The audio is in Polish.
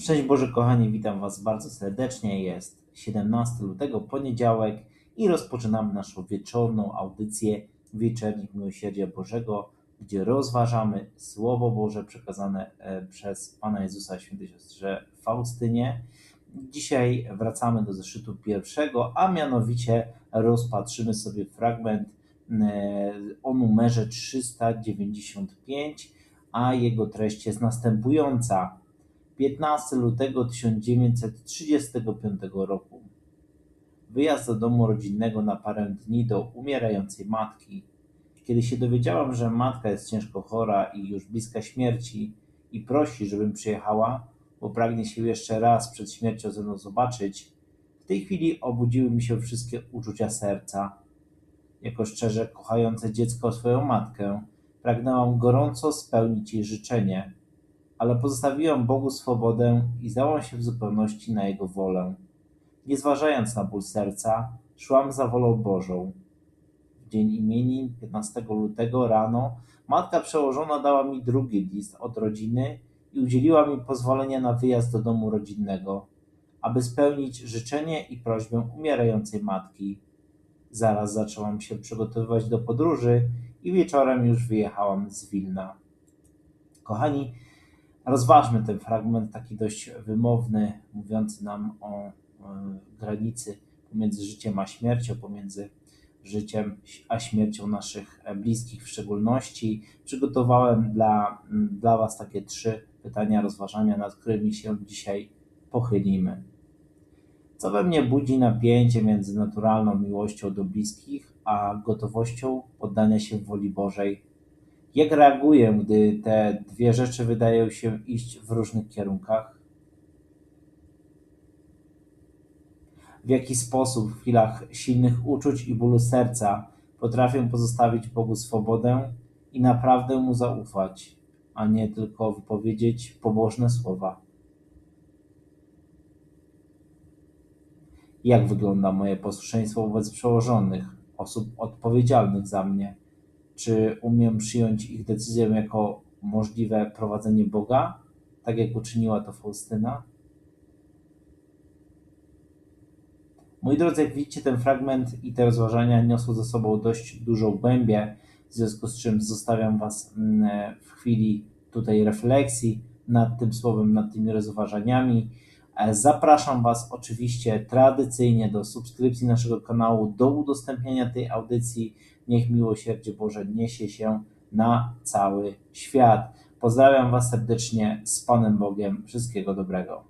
Szczęść Boże, kochani, witam Was bardzo serdecznie. Jest 17 lutego, poniedziałek i rozpoczynamy naszą wieczorną audycję Wieczernik Miłosierdzia Bożego, gdzie rozważamy Słowo Boże przekazane e, przez Pana Jezusa Świętej Siostrze Faustynie. Dzisiaj wracamy do zeszytu pierwszego, a mianowicie rozpatrzymy sobie fragment e, o numerze 395, a jego treść jest następująca. 15 lutego 1935 roku. Wyjazd do domu rodzinnego na parę dni do umierającej matki. Kiedy się dowiedziałam, że matka jest ciężko chora i już bliska śmierci i prosi, żebym przyjechała, bo pragnie się jeszcze raz przed śmiercią ze mną zobaczyć, w tej chwili obudziły mi się wszystkie uczucia serca. Jako szczerze kochające dziecko swoją matkę, pragnęłam gorąco spełnić jej życzenie – ale pozostawiłam Bogu swobodę i zdałam się w zupełności na Jego wolę. Nie zważając na ból serca, szłam za wolą Bożą. W dzień imienin 15 lutego rano matka przełożona dała mi drugi list od rodziny i udzieliła mi pozwolenia na wyjazd do domu rodzinnego, aby spełnić życzenie i prośbę umierającej matki. Zaraz zaczęłam się przygotowywać do podróży i wieczorem już wyjechałam z Wilna. Kochani, Rozważmy ten fragment, taki dość wymowny, mówiący nam o e, granicy pomiędzy życiem a śmiercią, pomiędzy życiem a śmiercią naszych bliskich w szczególności. Przygotowałem dla, dla Was takie trzy pytania rozważania, nad którymi się dzisiaj pochylimy. Co we mnie budzi napięcie między naturalną miłością do bliskich, a gotowością poddania się woli Bożej jak reaguję, gdy te dwie rzeczy wydają się iść w różnych kierunkach? W jaki sposób w chwilach silnych uczuć i bólu serca potrafię pozostawić Bogu swobodę i naprawdę Mu zaufać, a nie tylko wypowiedzieć pobożne słowa? Jak wygląda moje posłuszeństwo wobec przełożonych, osób odpowiedzialnych za mnie? Czy umiem przyjąć ich decyzję jako możliwe prowadzenie Boga, tak jak uczyniła to Faustyna? Moi drodzy, jak widzicie, ten fragment i te rozważania niosą ze sobą dość dużą głębię, w związku z czym zostawiam Was mm, w chwili tutaj refleksji nad tym słowem, nad tymi rozważaniami. E, zapraszam Was oczywiście tradycyjnie do subskrypcji naszego kanału, do udostępniania tej audycji. Niech miłosierdzie Boże niesie się na cały świat. Pozdrawiam Was serdecznie z Panem Bogiem. Wszystkiego dobrego.